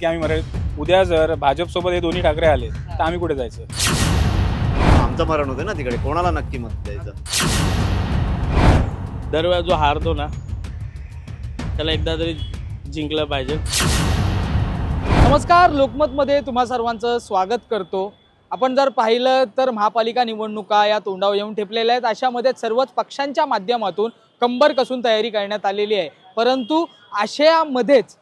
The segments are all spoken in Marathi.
की आम्ही मराठी उद्या जर भाजपसोबत हे दोन्ही ठाकरे आले तर आम्ही कुठे जायचं? आमचं मरण होते ना तिकडे. कोणाला नक्की मत द्यायचं? दरवेळा जो हारतो ना त्याला एकदा तरी जिंकलं पाहिजे. नमस्कार लोकमतमध्ये तुम्हा सर्वांचं स्वागत करतो. आपण जर पाहिलं तर महापालिका निवडणुका या तोंडावर येऊन ठेपलेल्या आहेत. अशामध्ये सर्वच पक्षांच्या माध्यमातून कंबर कसून तयारी करण्यात आलेली आहे. परंतु अशामध्येच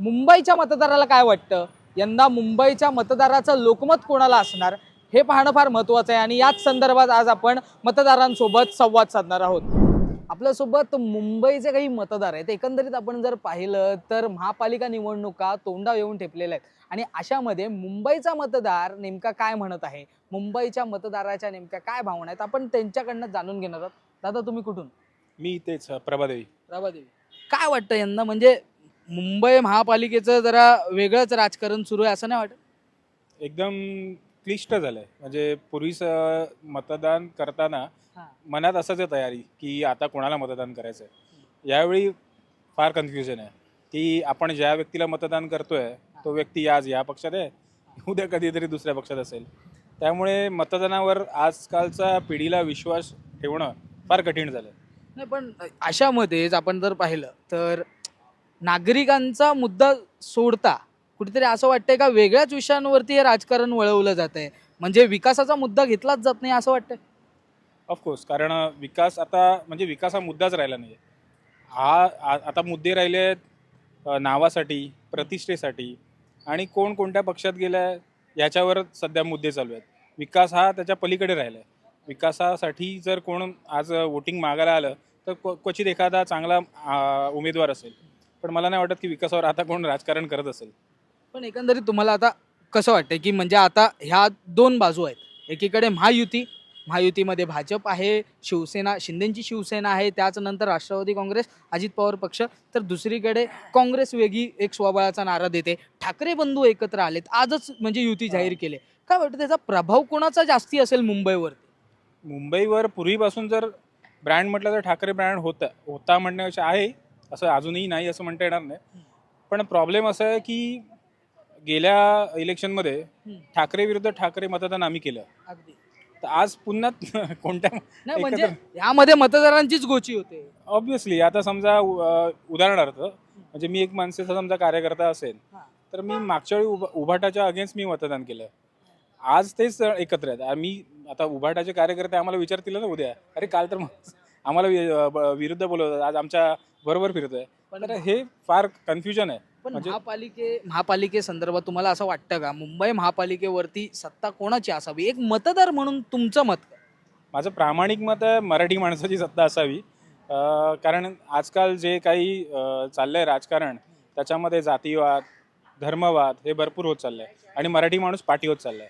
मुंबईच्या मतदाराला काय वाटतं? यंदा मुंबईच्या मतदाराचं लोकमत कोणाला असणार? हे पाहणं फार महत्त्वाचं आहे आणि याच संदर्भात आज आपण मतदारांसोबत संवाद साधणार आहोत. आपल्यासोबत मुंबईचे काही मतदार आहेत. एकंदरीत आपण जर पाहिलं तर महापालिका निवडणुका तोंडावर येऊन ठेपलेल्या आहेत. आणि अशामध्ये मुंबईचा मतदार नेमका काय म्हणत आहे? मुंबईच्या मतदाराच्या नेमक्या काय भावना आहेत? आपण त्यांच्याकडनं जाणून घेणार आहोत. दादा तुम्ही कुठून? मी तेच प्रभादेवी. राबादेवी काय वाटतं यंदा? म्हणजे मुंबई महापालिकेचं जरा वेगळंच राजकारण सुरू आहे असं नाही वाटत? एकदम क्लिष्ट झालंय. म्हणजे पूर्वीचं मतदान करताना हा. मनात असंच आहे तयारी की आता कोणाला मतदान करायचं आहे यावेळी फार कन्फ्युजन आहे की आपण ज्या व्यक्तीला मतदान करतोय तो व्यक्ती आज या पक्षात आहे उद्या कधीतरी दुसऱ्या पक्षात असेल. त्यामुळे मतदानावर आजकालचा पिढीला विश्वास ठेवणं फार कठीण झालं नाही पण अशामध्येच आपण जर पाहिलं तर नागरिकांचा मुद्दा सोडता कुठेतरी असं वाटतंय का वेगळ्याच विषयांवरती हे राजकारण वळवलं जात आहे म्हणजे विकासाचा मुद्दा घेतलाच जात नाही असं वाटतंय? ऑफकोर्स कारण विकास आता म्हणजे विकास हा मुद्दाच राहिला नाही हा आ- आता मुद्दे राहिले आहेत नावासाठी प्रतिष्ठेसाठी आणि कोण कोणत्या पक्षात गेलाय याच्यावर सध्या मुद्दे चालू आहेत. विकास हा त्याच्या पलीकडे राहिला आहे विकासासाठी जर कोण आज वोटिंग मागायला आलं तर क्व क्वचित एखादा चांगला आ, उमेदवार असेल. पण मला नाही वाटत की विकासावर आता कोण राजकारण करत असेल. पण एकंदरीत तुम्हाला आता कसं वाटतंय की म्हणजे आता ह्या दोन बाजू आहेत. एकीकडे महायुती महायुतीमध्ये भाजप आहे शिवसेना शिंदेची शिवसेना आहे त्याच नंतर राष्ट्रवादी काँग्रेस अजित पवार पक्ष. तर दुसरीकडे काँग्रेस वेगळी एक स्वबळाचा नारा देते. ठाकरे बंधू एकत्र आलेत. आजच म्हणजे युती जाहीर केले. काय वाटतं त्याचा प्रभाव कोणाचा जास्ती असेल मुंबईवर मुंबईवर पूर्वीपासून जर ब्रँड म्हटलं तर ठाकरे ब्रँड होता. होता म्हणण्यापेक्षा आहे. असं अजूनही नाही असं म्हणता येणार नाही. पण प्रॉब्लेम असा आहे की गेल्या इलेक्शनमध्ये ठाकरे विरुद्ध ठाकरे मतदान आम्ही केलं. अगदी. तर आज पुन्हा कोणत्या नाही म्हणजे एकत्र- यामध्ये मतदारांचीच गोची होते. ऑब्विसली आता समजा उ- उदाहरणार्थ म्हणजे मी एक माणसाचा समजा कार्यकर्ता असेल हा. तर मी मागच्या वेळी उभा उभाटाच्या अगेन्स्ट मी मतदान केलं. आज तेच एकत्र आहेत. आम्ही आता उभाटाचे कार्यकर्ते आम्हाला विचारतील ना उद्या. अरे काल तर आम्हाला विरुद्ध बोलवतात. आज आमच्या बरोबर फिरतोय. पण हे फार कन्फ्युजन आहे. पण म्हणजे- महापालिके महापालिके संदर्भात तुम्हाला असं वाटतं का? मुंबई महापालिकेवरती सत्ता कोणाची असावी? एक मतदार म्हणून तुमचं मत? माझं प्रामाणिक मत आहे मराठी माणसाची सत्ता असावी. कारण आजकाल जे काही चाललंय राजकारण त्याच्यामध्ये जातीवाद धर्मवाद हे भरपूर होत चाललंय. आणि मराठी माणूस पाठी होत चाललाय.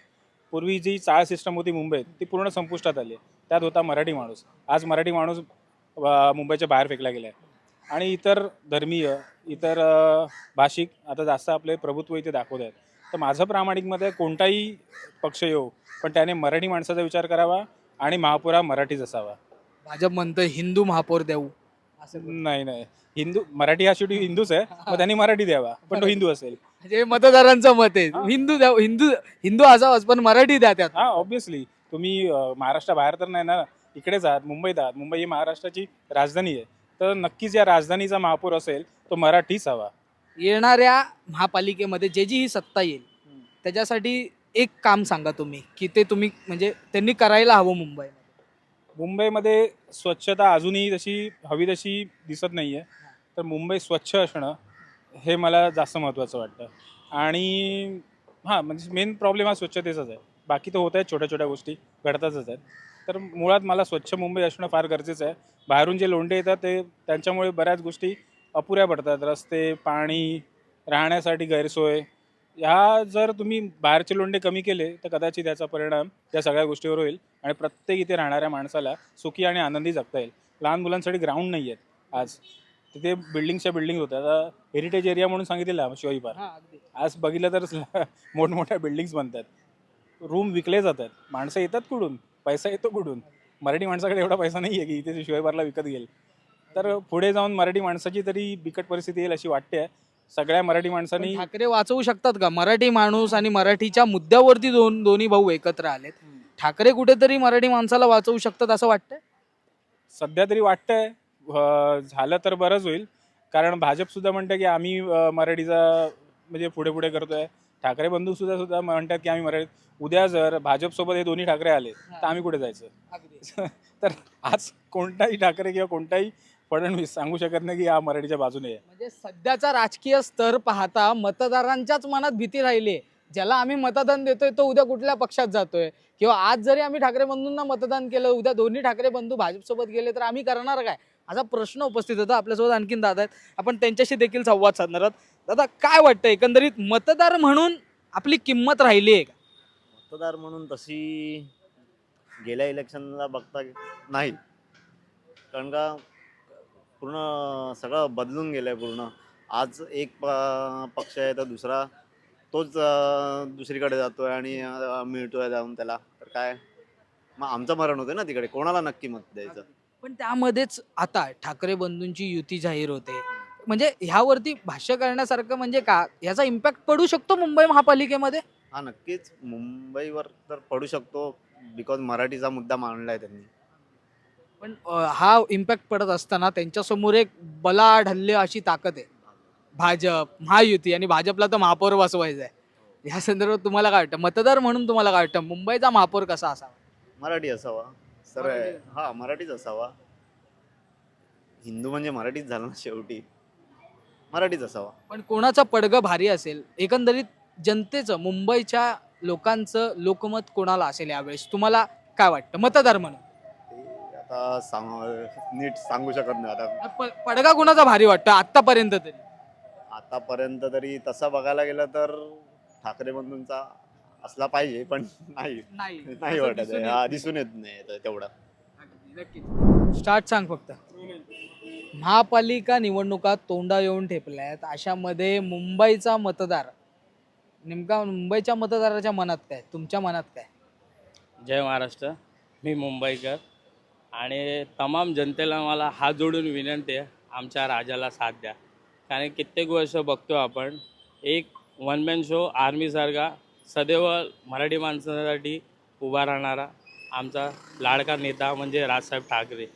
पूर्वी जी चाळ सिस्टम होती मुंबईत ती पूर्ण संपुष्टात आली. त्यात होता मराठी माणूस. आज मराठी माणूस मुंबईच्या बाहेर फेकला गेला आहे आणि इतर धर्मीय इतर भाषिक आता जास्त आपले प्रभुत्व इथे दाखवत आहेत. तर माझं प्रामाणिक मत आहे कोणताही पक्ष येऊ पण त्याने मराठी माणसाचा विचार करावा आणि महापौर हा मराठीच असावा. भाजप म्हणतं हिंदू महापौर देऊ. असं. नाही नाही. हिंदू मराठी हा शेवटी हिंदूच आहे मग त्यांनी मराठी द्यावा पण तो हिंदू असेल. म्हणजे मतदारांचं मत आहे. हिंदू द्या हिंदू हिंदू असावंच पण मराठी द्या त्यात. हा ऑब्विसली तुम्ही अं, महाराष्ट्राबाहेर तर नाही ना इकडेच आहात मुंबईत आहात मुंबई ही महाराष्ट्राची राजधानी आहे. तर नक्कीच या राजधानीचा महापौर असेल तो मराठीच हवा. येणाऱ्या महापालिकेमध्ये जे जी ही सत्ता येईल त्याच्यासाठी एक काम सांगा तुम्ही की ते तुम्ही म्हणजे त्यांनी करायला हवं मुंबई मुंबईमध्ये स्वच्छता अजूनही तशी हवी तशी दिसत नाही आहे तर मुंबई स्वच्छ असणं हे मला जास्त महत्त्वाचं वाटतं. आणि हां म्हणजे मेन प्रॉब्लेम हा स्वच्छतेचाच आहे. बाकी तर होत आहेत छोट्या छोट्या गोष्टी घडतातच आहेत. तर मुळात मला स्वच्छ मुंबई असणं फार गरजेचं आहे. बाहेरून जे लोंढे येतात ते त्यांच्यामुळे बऱ्याच गोष्टी अपुऱ्या पडतात. रस्ते पाणी राहण्यासाठी गैरसोय. ह्या जर तुम्ही बाहेरचे लोंढे कमी केले तर कदाचित याचा परिणाम या सगळ्या गोष्टीवर होईल आणि प्रत्येक इथे राहणाऱ्या माणसाला सुखी आणि आनंदी जगता येईल. लहान मुलांसाठी ग्राउंड नाही आहेत आज. तिथे बिल्डिंगच्या बिल्डिंग होत्या. आता हेरिटेज एरिया म्हणून सांगितलेलं शिवाई पार्क. हा अगदी. आज बघितलं तर मोठमोठ्या बिल्डिंग्स बनतात. रूम विकले जातात. माणसं येतात कुठून? पैसा येतो कुठून? मराठी माणसाकडे एवढा पैसा नाही आहे की इथे शिवाई पार्कला विकत घेईल. तर पुढे जाऊन मराठी माणसाची तरी बिकट परिस्थिती येईल अशी वाटते. सगळ्या मराठी माणसांनी ठाकरे वाचवू शकतात का? मराठी माणूस आणि मराठीच्या मुद्द्यावरती दोन दोन्ही भाऊ एकत्र आलेत. ठाकरे कुठेतरी मराठी माणसाला वाचवू शकतात असं वाटतंय? सध्या तरी वाटतंय. झालं तर बरंच होईल. कारण भाजप सुद्धा म्हणतं की आम्ही मराठीचा म्हणजे पुढे पुढे करतोय. ठाकरे बंधू सुद्धा सुद्धा म्हणतात की आम्ही मराठी उद्या जर भाजप सोबत हे दोन्ही ठाकरे आले तर आम्ही कुठे जायचं? तर आज कोणताही ठाकरे किंवा कोणताही फडणवीस सांगू शकत नाही की हा मराठीच्या बाजूने आहे. म्हणजे सध्याचा राजकीय स्तर पाहता मतदारांच्याच मनात भीती राहिली ज्याला आम्ही मतदान देतोय तो उद्या कुठल्या पक्षात जातोय? किंवा आज जरी आम्ही ठाकरे बंधूंना मतदान केलं उद्या दोन्ही ठाकरे बंधू भाजपसोबत गेले तर आम्ही करणार काय? असा प्रश्न उपस्थित होता. आपल्यासोबत आणखीन दादा आहेत. आपण त्यांच्याशी देखील संवाद साधणार आहोत. दादा काय वाटतं? एकंदरीत मतदार म्हणून आपली किंमत राहिली आहे का? मतदार म्हणून तशी गेल्या इलेक्शनला बघता नाही. कारण का पूर्ण सगळं बदलून गेलं आहे पूर्ण. आज एक प- पक्ष आहे तर दुसरा. तोच दुसरीकडे जातो आहे आणि मिळतो मिळतोय जाऊन त्याला. तर काय? मग आमचं मरण होतं ना तिकडे. कोणाला नक्की मत द्यायचं? पण त्यामध्येच आता ठाकरे बंधूंची युती जाहीर होते. म्हणजे ह्यावरती भाष्य करण्यासारखं म्हणजे का? याचा इम्पॅक्ट पडू शकतो मुंबई महापालिकेमध्ये? हा नक्कीच. मुंबईवर तर पडू शकतो बिकॉज मराठीचा मुद्दा मांडलाय त्यांनी. पण अ, हा इम्पॅक्ट पडत असताना त्यांच्यासमोर एक बलाढ्य हल्ले अशी ताकद आहे. भाजप महायुती आणि भाजपला तर महापौर बसवायचं आहे या संदर्भात तुम्हाला काय वाटतं? मतदार म्हणून तुम्हाला काय वाटतं? मुंबईचा महापौर कसा असावा? मराठी असावा. सर. हा मराठीच असावा. हिंदू म्हणजे मराठीच झालं ना शेवटी. मराठीच असावा. पण कोणाचं पडगं भारी असेल एकंदरीत जनतेचं मुंबईच्या लोकांचं लोकमत कोणाला असेल यावेळेस? तुम्हाला काय वाटतं? मतदार म्हणून. ते आता सांग नीट सांगू शकत नाही आता. प- पडगा कोणाचा भारी वाटतं आतापर्यंत तरी? आतापर्यंत तरी तसं बघायला गेलं तर ठाकरे बंधूंचा असला पाहिजे पण नाही. नाही. नाही असं वाटत दिसून आहे. येत हा दिसून येत नाही ते- तेवढं. स्टार्ट सांग फक्त. महापालिका निवडणुका तोंडा येऊन ठेपल्यात अशामध्ये मुंबईचा मतदार नेमका मुंबईच्या मतदाराच्या मनात काय? तुमच्या मनात काय? जय महाराष्ट्र. मी मुंबईकर. आणि तमाम जनतेला मला हात जोडून विनंती आहे आमच्या राजाला साथ द्या. कारण कित्येक वर्ष बघतो आपण एक वन मॅन शो आर्मीसारखा सदैव मराठी माणसासाठी उभा राहणारा आमचा लाडका नेता म्हणजे राजसाहेब ठाकरे.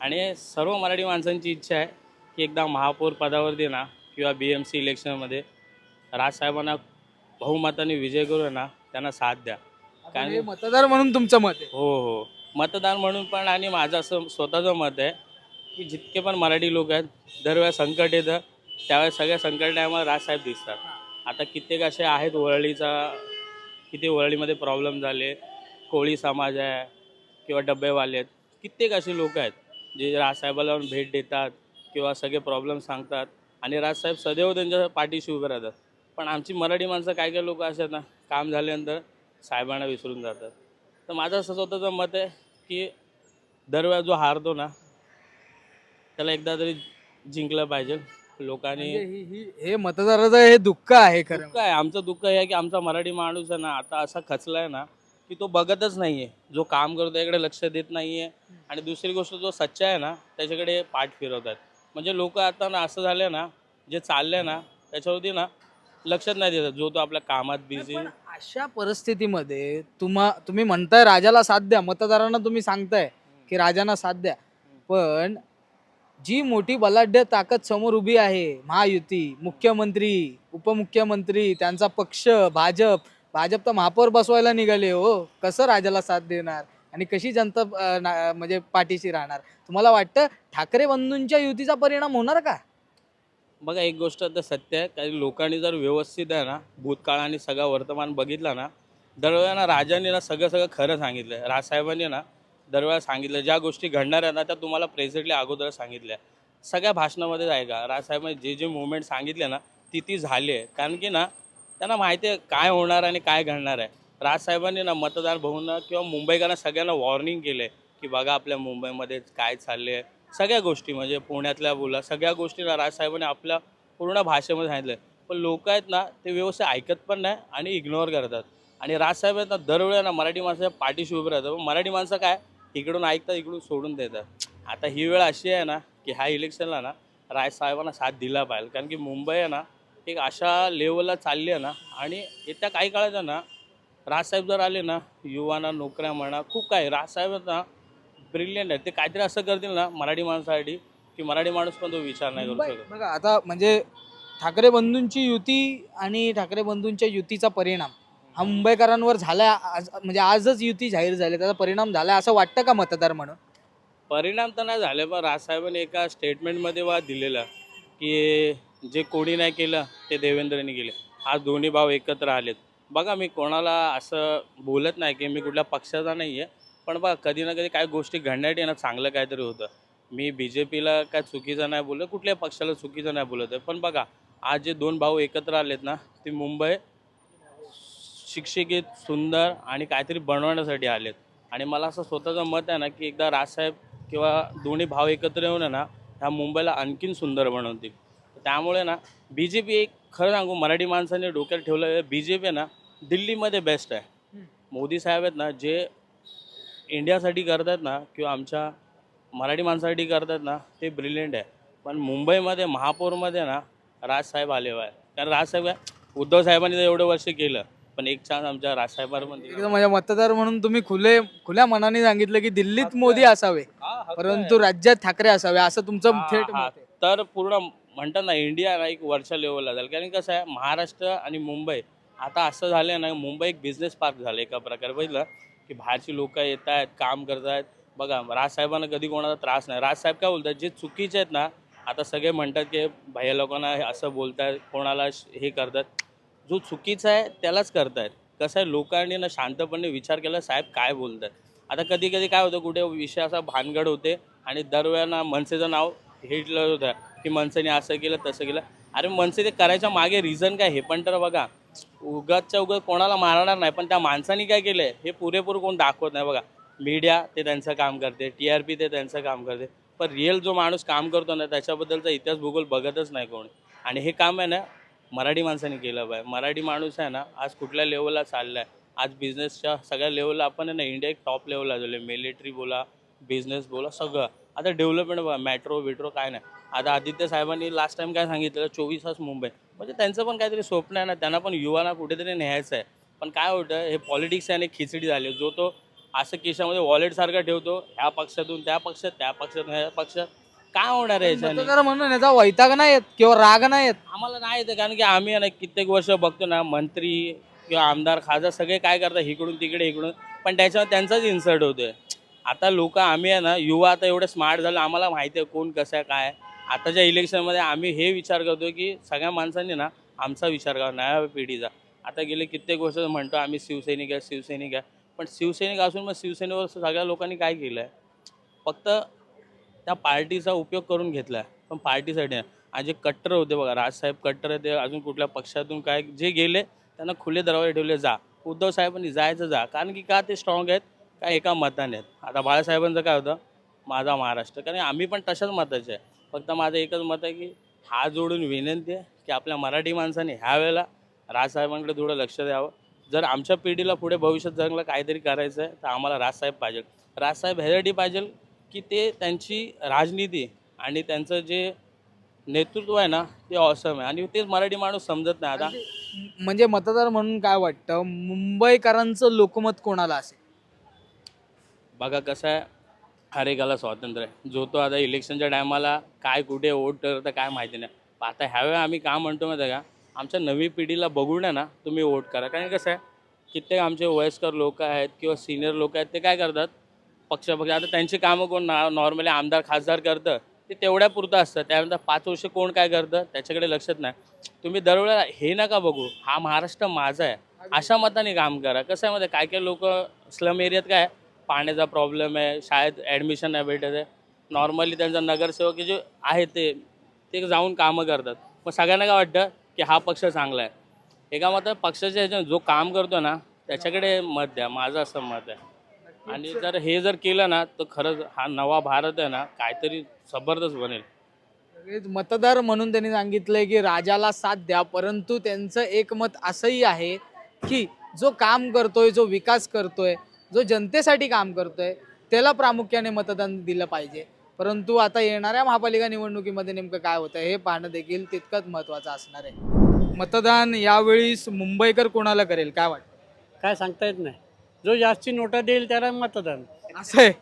आणि सर्व मराठी माणसांची इच्छा आहे की एकदा महापौर पदावरती ना किंवा बी एम सी इलेक्शनमध्ये राजसाहेबांना बहुमताने विजय करून ना त्यांना साथ द्या. कारण हे मतदार म्हणून तुमचं मत आहे. हो हो. मतदान म्हणून पण आणि माझं असं स्वतःचं मत आहे की जितके पण मराठी लोक आहेत दरवेळेस संकट येतं त्यावेळेस सगळ्या संकट टायमाला राजसाहेब दिसतात. आता कित्येक असे आहेत वरळीचा किती वरळीमध्ये प्रॉब्लेम झाले कोळी समाज आहे किंवा डब्बेवाले आहेत कित्येक असे लोक आहेत जे राजसाहेबाला भेट देतात किंवा सगळे प्रॉब्लेम सांगतात आणि राजसाहेब सदैव त्यांच्या पाठीशी उभे राहतात. पण आमची मराठी माणसं काय काय लोक असतात ना काम झाल्यानंतर साहेबांना विसरून जातात. तर माझं असं स्वतःचं मत आहे की दरवेळा जो हारतो ना त्याला एकदा तरी जिंकलं पाहिजे. लोकांनी म्हणजे ही- ही- हे मतदाराचं हे दुःख आहे खरं दुःख आहे. आमचं दुःख हे आहे की आमचा मराठी माणूस आहे ना आता असा खचलाय ना की तो बघतच नाहीये. जो काम करतो त्याकडे लक्ष देत नाहीये. आणि दुसरी गोष्ट जो सच्चा आहे ना त्याच्याकडे पाठ फिरवतात म्हणजे लोक आता ना असं झालं ना जे चाललंय ना त्याच्यावरती ना लक्षच नाही देतात जो तो आपल्या कामात बिझी पण अशा परिस्थितीमध्ये तुम्हा तुम्ही म्हणताय राजाला साथ द्या मतदारांना तुम्ही सांगताय की राजांना साथ द्या. पण जी मोठी बलाढ्य ताकद समोर उभी आहे महायुती मुख्यमंत्री उपमुख्यमंत्री त्यांचा पक्ष भाजप भाजप तर महापौर बसवायला निघाले हो. कसं राजाला साथ देणार? आणि कशी जनता ना- म्हणजे पाठीशी राहणार? तुम्हाला वाटतं ठाकरे बंधूंच्या युतीचा परिणाम होणार का? बघा एक गोष्ट तर सत्य आहे. काही लोकांनी जर व्यवस्थित आहे ना भूतकाळ आणि सगळं वर्तमान बघितलं ना दरवेळेला ना ना सगळं सगळं खरं सांगितलं आहे राजसाहेबांनी ना दरवेळा सांगितलं ज्या गोष्टी घडणार आहेत ना त्या तुम्हाला प्रेझेंटली अगोदर सांगितल्या. सगळ्या भाषणामध्ये आहे का? राजसाहेबांनी जे जे मुवमेंट सांगितले ना ती ती झाली आहे. कारण की ना त्यांना माहिती आहे काय होणार आणि काय घडणार आहे. राजसाहेबांनी ना मतदार भाऊंना किंवा मुंबईकरांना सगळ्यांना वॉर्निंग केलं आहे की बघा आपल्या मुंबईमध्ये काय चालले आहे सगळ्या गोष्टी म्हणजे पुण्यातल्या बोला सगळ्या गोष्टींना राजसाहेबांनी आपल्या पूर्ण भाषेमध्ये सांगितलं पण लोक आहेत ना ते व्यवस्थित ऐकत पण नाही आणि इग्नोर करतात. आणि राजसाहेब आहेत ना दरवेळेला ना मराठी माणसाच्या पाठीशी उभे राहतात. पण मराठी माणसं काय? इकडून ऐकतात इकडून सोडून देतात आता ही वेळ अशी आहे ना की ह्या इलेक्शनला ना राजसाहेबांना साथ दिला पाहिजे. कारण की मुंबई आहे ना एक अशा लेवलला चालली आहे ना आणि येत्या काही काळात ना राजसाहेब जर आले ना युवांना नोकऱ्या म्हणा खूप काय राजसाहेब आहेत ना ब्रिलियंट आहे ते काहीतरी असं करतील ना मराठी माणसासाठी की मराठी माणूस पण तो विचार नाही करू शकत. बघा आता म्हणजे ठाकरे बंधूंची युती आणि ठाकरे बंधूंच्या युतीचा परिणाम. हा मुंबईकरांवर झालाय आज म्हणजे आजच युती जाहीर झाली त्याचा परिणाम झालाय असं वाटतं का मतदार म्हणून? परिणाम तर नाही झाले पण राजसाहेबांनी एका स्टेटमेंटमध्ये वा दिलेलं की जे कोणी नाही केलं ते देवेंद्रने केले. आज दोन्ही भाव एकत्र आलेत. बघा मी कोणाला असं बोलत नाही की मी कुठल्या पक्षाचा नाही आहे पण बघा कधी ना कधी काय गोष्टी घडण्यात येणं चांगलं काहीतरी होतं. मी बी जे पीला काय चुकीचं नाही बोलत कुठल्याही पक्षाला चुकीचं नाही बोलत आहे. पण बघा आज जे दोन भाऊ एकत्र आलेत ना ते मुंबई शिक्षित सुंदर आणि काहीतरी बनवण्यासाठी आलेत. आणि मला असं स्वतःचं मत आहे ना की एकदा राजसाहेब किंवा दोन्ही भाव एकत्र येऊन ना ह्या मुंबईला आणखीन सुंदर बनवतील. त्यामुळे ना बी जे पी एक खरं सांगू मराठी माणसाने डोक्यात ठेवलं बी जे पी ना दिल्लीमध्ये बेस्ट आहे. मोदी साहेब आहेत ना जे इंडियासाठी करतात ना किंवा आमच्या मराठी माणसासाठी करतात ना ते ब्रिलियंट आहे. पण मुंबईमध्ये महापौरमध्ये ना राजसाहेब आले आहे कारण राजसाहेब उद्धव साहेबांनी तर एवढं वर्ष केलं. पण एक चान्स आमच्या दिला. एकदम म्हणजे मतदार म्हणून तुम्ही खुले खुल्या मनाने सांगितलं की दिल्लीत मोदी असावे. परंतु राज्यात ठाकरे असावे असं तुमचं थेट. मत आहे. तर पूर्ण म्हणतात ना इंडिया ना एक वरच्या लेवलला जाईल. कारण कसं आहे महाराष्ट्र आणि मुंबई आता असं झालं ना मुंबई एक बिझनेस पार्क झालं एका प्रकारे. बघितलं की बाहेरची लोक येत आहेत काम करत आहेत. बघा राजसाहेबांना कधी कोणाचा त्रास नाही. राजसाहेब काय बोलतात जे चुकीचे आहेत ना आता सगळे म्हणतात की भैया लोकांना हे असं बोलतायत कोणाला श- हे करतात. जो चुकीचा आहे त्यालाच करतायत. कसं आहे लोकांनी ना शांतपणे विचार केला साहेब काय बोलतात आता कधी कधी काय होतं कुठे विषय असा भानगड होते आणि दरवेळेला मनसेचं नाव हिटलं होतं की मनसेने असं केलं तसं केलं. अरे मनसे ते करायच्या मागे रिझन काय? हे पण तर बघा उगाचच्या उगाच कोणाला मारणार नाही पण त्या माणसाने काय केलं हे पुरेपूर कोण दाखवत नाही बघा. मीडिया ते त्यांचं काम करते टी आर पी ते त्यांचं काम करते. पण रिअल जो माणूस काम करतो ना त्याच्याबद्दलचा इतिहास भूगोल बघतच नाही कोण. आणि हे काम आहे ना मराठी माणसाने केलं पाहिजे. मराठी माणूस आहे ना आज कुठल्या लेवलला चालला आहे आज बिझनेसच्या सगळ्या लेवलला आपण आहे ना इंडिया एक टॉप लेवलला झालो मिलिटरी बोला बिझनेस बोला सगळं. आता डेव्हलपमेंट बघा मेट्रो बिट्रो काय नाही. आता आदित्य साहेबांनी लास्ट टाइम काय सांगितलं चोवीस तास मुंबई. म्हणजे त्यांचं पण काहीतरी स्वप्न आहे ना त्यांना पण युवाना कुठेतरी न्यायचं आहे. पण काय होतं हे पॉलिटिक्स आहे आणि खिचडी झाली जो तो असं केशामध्ये वॉलेटसारखं ठेवतो ह्या पक्षातून त्या पक्षात त्या पक्षातून ह्या पक्षात. काय होणार आहे याच्याने मतदार म्हणून याचा वैताग नाही येत किंवा राग नाही येत आम्हाला नाही येतं कारण की आम्ही आहे ना कित्येक वर्ष बघतो ना मंत्री किंवा आमदार खासदार सगळे काय करतात इकडून तिकडे इकडून. पण त्याच्यावर त्यांचाच इन्सर्ट होतोय. आता लोक आम्ही आहे ना युवा आता एवढे स्मार्ट झालं आम्हाला माहिती आहे कोण कसं आहे काय आहे. आताच्या इलेक्शनमध्ये आम्ही हे विचार करतो की सगळ्या माणसांनी ना आमचा विचार करा नव्या पिढीचा. आता गेले कित्येक वर्ष म्हणतो आम्ही शिवसैनिक आहे शिवसैनिक आहे. पण शिवसैनिक असून मग शिवसेनेवर सगळ्या लोकांनी काय केलं आहे फक्त त्या पार्टीचा उपयोग करून घेतला आहे पण पार्टीसाठी नाही. आणि जे कट्टर होते बघा राजसाहेब कट्टर ते अजून कुठल्या पक्षातून काय जे गेले त्यांना खुले दरवाजे ठेवले जा. उद्धव साहेबांनी जायचं जा. कारण की का ते स्ट्रॉंग आहेत? का एका मताने आहेत? आता बाळासाहेबांचं काय होतं? माझा महाराष्ट्र. कारण आम्ही पण तशाच मताचे आहे. फक्त माझं एकच मत आहे की हा जोडून विनंती आहे की आपल्या मराठी माणसाने ह्या वेळेला राजसाहेबांकडे थोडं लक्ष द्यावं. जर आमच्या पिढीला पुढे भविष्यात जगलं काहीतरी करायचं आहे तर आम्हाला राजसाहेब पाहिजे. राजसाहेब ह्यासाठी पाहिजे की ते त्यांची राजनीती आणि त्यांचं जे नेतृत्व आहे ना ते ऑसम आहे. आणि तेच मराठी माणूस समजत नाही आता. म्हणजे मतदार म्हणून काय वाटतं? मुंबईकरांचं लोकमत कोणाला असेल? बघा कसं आहे हर एकाला स्वातंत्र्य आहे. जो तो आता इलेक्शनच्या टायमाला काय कुठे वोट करतं काय माहिती नाही. पण आता ह्यावेळी आम्ही का म्हणतो माहिती का? आमच्या नवी पिढीला बघून ना तुम्ही वोट करा. कारण कसं आहे कित्येक आमचे वयस्कर लोक आहेत किंवा सिनियर लोक आहेत ते काय करतात? पक्ष पक्ष आता त्यांची कामं कोण नॉर्मली आमदार खासदार करतं ते तेवढ्या पुरतं असतं. त्यानंतर पाच वर्ष कोण काय करतं त्याच्याकडे लक्षात नाही. तुम्ही दरवेळेला हे नका बघू. हा महाराष्ट्र माझा आहे. अशा मताने काम करा. कसं आहे मध्ये काय काय लोक स्लम एरियात काय पाण्याचा प्रॉब्लेम आहे शाळेत ॲडमिशन नाही भेटत आहे. नॉर्मली त्यांचा नगरसेवक जे आहे ते ते जाऊन कामं करतात. मग सगळ्यांना काय वाटतं? की हा पक्ष चांगला आहे. एका मतात पक्षाच्या ह्याच्यात जो काम करतो ना त्याच्याकडे मत द्या. माझं असं मत आहे. आणि जर हे जर केलं ना तर खरंच हा नवा भारत आहे ना काहीतरी जबरदस्त बनेल. सगळेच मतदार म्हणून त्यांनी सांगितलंय की राजाला साथ द्या परंतु त्यांचं एक मत असंही आहे की जो काम करतोय जो विकास करतोय जो जनतेसाठी काम करतोय त्याला प्रामुख्याने मतदान दिलं पाहिजे. परंतु आता येणाऱ्या महापालिका निवडणुकीमध्ये नेमकं काय होतं हे पाहणं देखील तितकंच महत्त्वाचं असणार आहे. मतदान यावेळी मुंबईकर कोणाला करेल काय वाटतं? काय सांगता येत नाही. जो जास्ती नोटा देईल त्याला मतदान. असं आहे?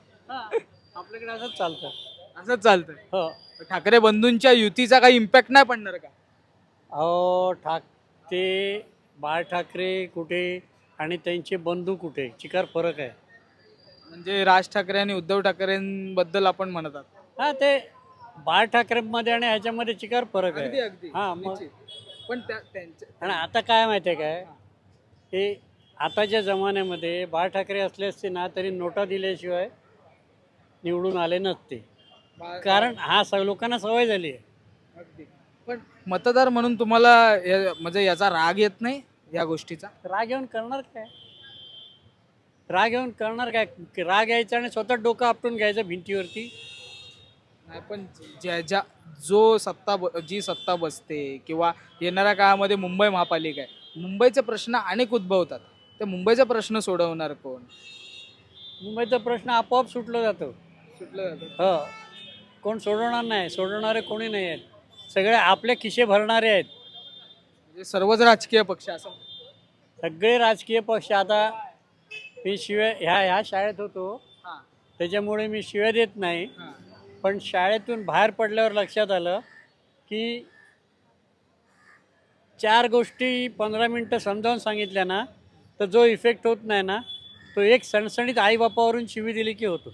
आपल्याकडे असंच चालतं. असंच चालतंय हो. ठाकरे बंधूंच्या युतीचा काही इम्पॅक्ट नाही पडणार का? अहो ठाक ते बाळ ठाकरे कुठे आणि त्यांचे बंधू कुठे? चिकार फरक आहे. म्हणजे राज ठाकरे आणि उद्धव ठाकरेंबद्दल आपण म्हणत आहोत. हा ते बाळ ठाकरेमध्ये आणि ह्याच्यामध्ये चिकार फरक अगदी आहे अगदी. हा, मग- निश्चित. पण त्या- त्यांच्या आणि आता काय माहिती आहे काय? हे आताच्या जमान्यामध्ये बाळ ठाकरे असले असते ना तरी नोटा दिल्याशिवाय निवडून आले नसते. कारण हा स लोकांना सवय झाली आहे. अगदी. पण मतदार म्हणून तुम्हाला या- म्हणजे याचा राग येत नाही या गोष्टीचा? राग येऊन करणार काय? राग येऊन करणार काय? राग यायचा आणि स्वतः डोकं आपटून घ्यायचं भिंतीवरती. नाही पण ज्या ज्या जो सत्ता ब- जी सत्ता बसते किंवा येणाऱ्या काळामध्ये मुंबई महापालिका आहे मुंबईचे प्रश्न अनेक उद्भवतात. ते मुंबईचा प्रश्न सोडवणार कोण? मुंबईचा प्रश्न आपोआप सुटला जातो. सुटलं जातं. हो. कोण सोडवणार नाही? सोडवणारे कोणी नाही आहेत. सगळे आपले खिशे भरणारे आहेत. म्हणजे सर्वच राजकीय पक्ष असं. सगळे राजकीय पक्ष आता मी शिव्या ह्या ह्या शाळेत होतो. हां. त्याच्यामुळे मी शिव्या देत नाही. हां. पण शाळेतून बाहेर पडल्यावर लक्षात आलं की चार गोष्टी पंधरा मिनटं समजावून सांगितल्या ना तर जो इफेक्ट होत नाही ना तो एक सणसणीत आईबापावरून शिवी दिली की होतो.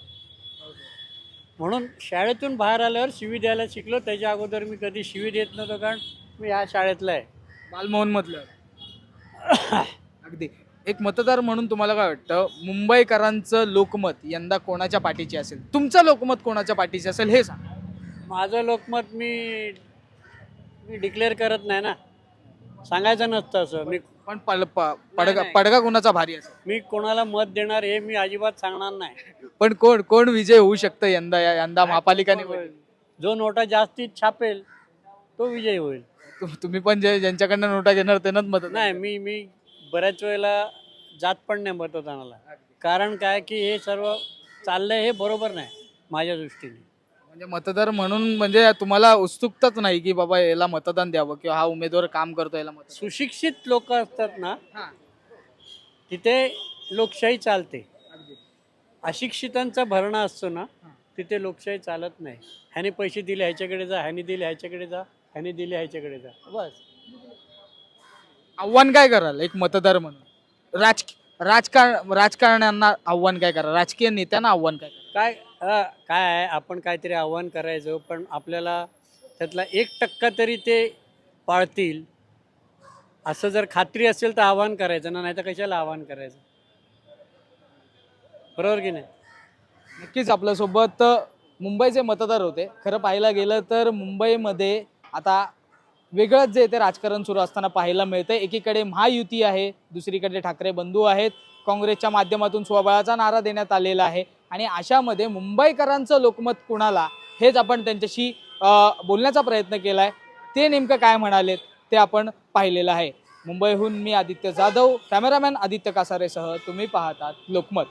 म्हणून शाळेतून बाहेर आल्यावर शिवी द्यायला शिकलो. त्याच्या अगोदर मी कधी शिवी देत नव्हतो कारण मी ह्या शाळेतला आहे. बालमोहन मधलं अगदी. एक मतदार म्हणून तुम्हाला काय वाटतं? मुंबईकरांचं लोकमत यंदा कोणाच्या पाठीचे असेल? तुमचं लोकमत कोणाच्या पाठीचे असेल हे सांगा. माझं लोकमत मी मी डिक्लेअर करत नाही ना. सांगायचं नसतं असं. मी पण पल- प- पडगा नाही. पडगा कोणाचा भारी असेल मी कोणाला मत देणार हे मी अजिबात सांगणार नाही. पण कोण कोण विजय होऊ शकतं यंदा या यंदा महापालिका निवडणूक? जो नोटा जास्तीत छापेल तो विजयी होईल. तुम- तुम्ही पण जे ज्यांच्याकडनं नोटा घेणार त्यांनाच मत नाही मी मी बऱ्याच वेळेला जात पण नाही मतदानाला. कारण काय की हे सर्व चाललंय हे बरोबर नाही माझ्या दृष्टीने. म्हणजे मतदार म्हणून म्हणजे तुम्हाला उत्सुकताच नाही की बाबा याला मतदान द्यावं किंवा हा उमेदवार काम करतो याला मतदान सुशिक्षित लोक असतात ना हा. तिथे लोकशाही चालते. अगदी. अशिक्षितांचा भरणा असतो ना. तिथे लोकशाही चालत नाही. ह्याने पैसे दिले ह्याच्याकडे जा ह्याने दिले ह्याच्याकडे जा ह्याने दिले ह्याच्याकडे जा. बस. आव्हान काय कराल एक मतदार म्हणून? राज राजकारण राजकारण्यांना आव्हान काय करा राजकीय नेत्यांना आव्हान काय करा काय? अ, काय आहे आपण काहीतरी आव्हान करायचं पण आपल्याला त्यातला एक टक्का तरी ते पाळतील. असं जर खात्री असेल तर आव्हान करायचं ना नाही तर कशाला आव्हान करायचं? बरोबर की नाही? नक्कीच आपल्यासोबत मुंबईचे मतदार होते. खरं पाहायला गेलं तर मुंबईमध्ये आता वेगळंच जे ते राजकारण सुरू असताना पाहायला मिळतं एकीकडे महायुती आहे दुसरीकडे ठाकरे बंधू आहेत. काँग्रेसच्या माध्यमातून स्वबळाचा नारा देण्यात आलेला आहे. आणि अशामध्ये मुंबईकरांचं लोकमत कुणाला हेच आपण त्यांच्याशी बोलण्याचा प्रयत्न केला आहे ते नेमकं काय म्हणालेत ते आपण पाहिलेलं आहे. मुंबईहून मी आदित्य जाधव कॅमेरामॅन आदित्य कासारेसह तुम्ही पाहतात लोकमत.